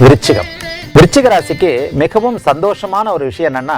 விருச்சிகம். விருச்சிக ராசிக்கு மிகவும் சந்தோஷமான ஒரு விஷயம் என்னன்னா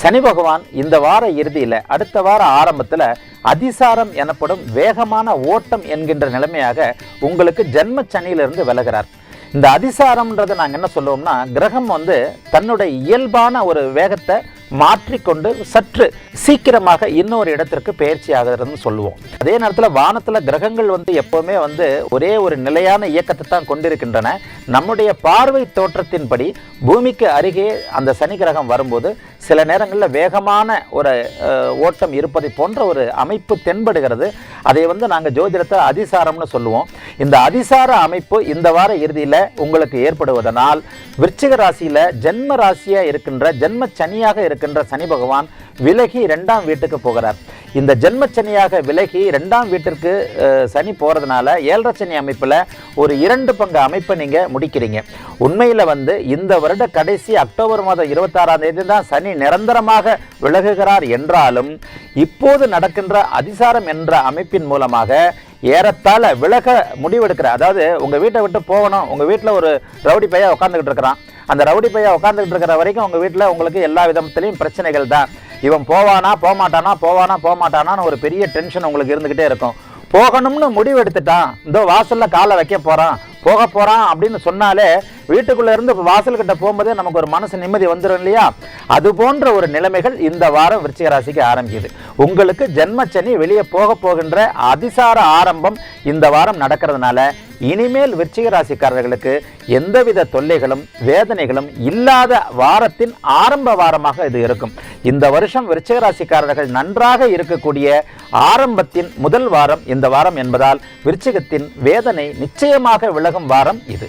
சனி பகவான் இந்த வார இறுதியில் அடுத்த வார ஆரம்பத்தில் அதிசாரம் எனப்படும் வேகமான ஓட்டம் என்கின்ற நிலைமையாக உங்களுக்கு ஜென்ம சனியிலிருந்து விலகிறார். இந்த அதிசாரம்ன்றதை நாங்கள் என்ன சொல்லுவோம்னா கிரகம் வந்து தன்னுடைய இயல்பான ஒரு வேகத்தை மாற்றிக்கொண்டு சற்று சீக்கிரமாக இன்னொரு இடத்திற்கு பயிற்சி ஆகிறதுன்னு சொல்லுவோம். அதே நேரத்தில் வானத்தில் கிரகங்கள் வந்து எப்போவுமே வந்து ஒரே ஒரு நிலையான இயக்கத்தை தான் கொண்டிருக்கின்றன. நம்முடைய பார்வை தோற்றத்தின்படி பூமிக்கு அருகே அந்த சனி கிரகம் வரும்போது சில நேரங்களில் வேகமான ஒரு ஓட்டம் இருப்பதை போன்ற ஒரு அமைப்பு தென்படுகிறது. அதை வந்து நாங்கள் ஜோதிடத்தை அதிசாரம்னு சொல்லுவோம். இந்த அதிசார அமைப்பு இந்த வார இறுதியில் உங்களுக்கு ஏற்படுவதனால் விருச்சிக ராசியில் ஜென்ம ராசியாக இருக்கின்ற ஜென்ம சனியாக இருக்கின்ற சனி பகவான் விலகி ரெண்டாம் வீட்டுக்கு போகிறார். இந்த ஜென்ம சனியாக விலகி ரெண்டாம் வீட்டிற்கு சனி போகிறதுனால ஏழரை சனி அமைப்பில் ஒரு இரண்டு பங்கு அமைப்பை நீங்கள் முடிக்கிறீங்க. உண்மையில் வந்து இந்த வருட கடைசி அக்டோபர் மாதம் இருபத்தாறாம் தேதி தான் சனி நிரந்தரமாக விலகுகிறார் என்றாலும் இப்போது நடக்கின்ற அதிசாரம் என்ற அமைப்பின் மூலமாக ஏறத்தாழ விலக முடிவெடுக்கிற அதாவது உங்கள் வீட்டை விட்டு போகணும் உங்கள் வீட்டில் ஒரு ரவுடி பையன் உட்காந்துக்கிட்டு இருக்கிறான். அந்த ரவுடி பையன் உட்காந்துக்கிட்டு இருக்கிற வரைக்கும் உங்கள் வீட்டில் உங்களுக்கு எல்லா விதத்துலேயும் பிரச்சனைகள் தான். இவன் போவானா போகமாட்டானா போவானா போகமாட்டானான்னு ஒரு பெரிய டென்ஷன் உங்களுக்கு இருந்துக்கிட்டே இருக்கும். போகணும்னு முடிவு எடுத்துட்டான். இந்த வாசலில் காலை வைக்க போகிறான் போக போகிறான் அப்படின்னு சொன்னாலே வீட்டுக்குள்ளேருந்து இருந்து போகும்போதே நமக்கு ஒரு மனசு நிம்மதி வந்துடும் இல்லையா? அது போன்ற ஒரு நிலைமைகள் இந்த வாரம் விருச்சிக ராசிக்கு ஆரம்பிக்குது. உங்களுக்கு ஜென்மச்சனி வெளியே போக போகின்ற அதிசார ஆரம்பம் இந்த வாரம் நடக்கிறதுனால இனிமேல் விருச்சிக ராசிக்காரர்களுக்கு எந்தவித தொல்லைகளும் வேதனைகளும் இல்லாத வாரத்தின் ஆரம்ப வாரமாக இது இருக்கும். இந்த வருஷம் விருச்சிகராசிக்காரர்கள் நன்றாக இருக்கக்கூடிய ஆரம்பத்தின் முதல் வாரம் இந்த வாரம் என்பதால் விருச்சிகத்தின் வேதனை நிச்சயமாக விலகும் வாரம் இது.